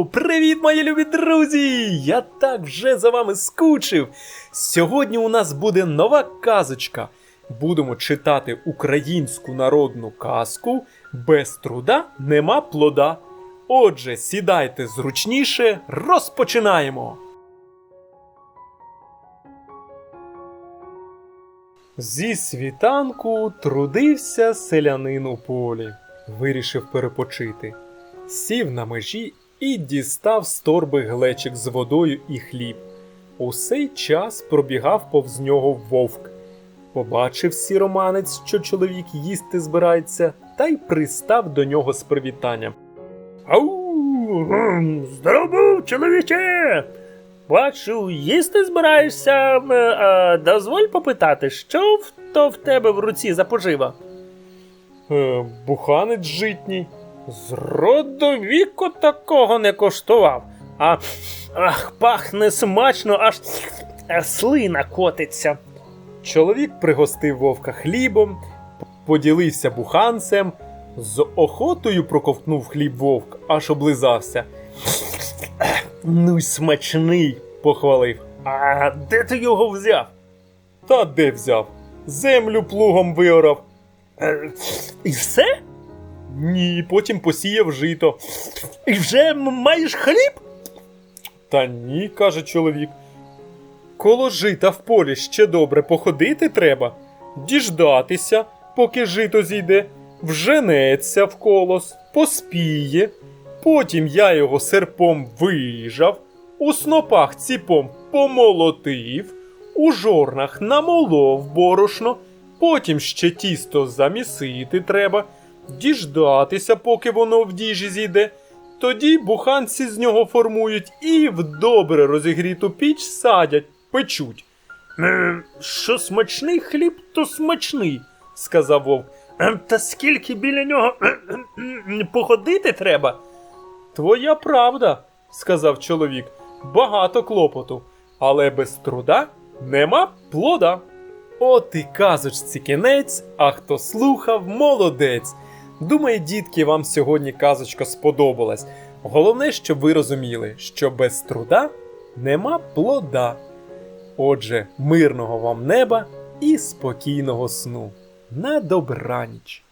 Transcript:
Хо-хо! Привіт, мої любі друзі! Я так вже за вами скучив. Сьогодні у нас буде нова казочка. Будемо читати українську народну казку Без труда нема плода. Отже, сідайте зручніше, розпочинаємо. Зі світанку трудився селянин у полі, вирішив перепочити. Сів на межі і дістав з торби глечик з водою і хліб. У цей час пробігав повз нього вовк. Побачив сіроманець, що чоловік їсти збирається, та й пристав до нього з привітанням. Ау, гм, здоров, чоловіче! Бачу, їсти збираєшся. Е, дозволь попитати, що в- то в тебе в руці за пожива? Е, буханець житній. З роду віку такого не коштував. А ах, пахне смачно, аж слина котиться. Чоловік пригостив вовка хлібом, поділився буханцем, з охотою проковтнув хліб вовк, аж облизався. Ну й смачний, похвалив. А де ти його взяв? Та де взяв? Землю плугом виорав. Е, і все? Ні, потім посіяв жито. І вже маєш хліб? Та ні, каже чоловік. Коло жита в полі ще добре походити треба, діждатися, поки жито зійде, вженеться в колос, поспіє. Потім я його серпом вижав, у снопах ціпом помолотив, у жорнах намолов борошно, потім ще тісто замісити треба, діждатися, поки воно в діжі зійде. Тоді буханці з нього формують і в добре розігріту піч садять, печуть. «Е, що смачний хліб, то смачний, сказав вовк. «Е, Та скільки біля нього е, походити треба? Твоя правда, сказав чоловік. Багато клопоту, але без труда нема плода. От і казочці кінець, а хто слухав, молодець. Думаю, дітки, вам сьогодні казочка сподобалась. Головне, щоб ви розуміли, що без труда нема плода. Отже, мирного вам неба і спокійного сну. На добраніч!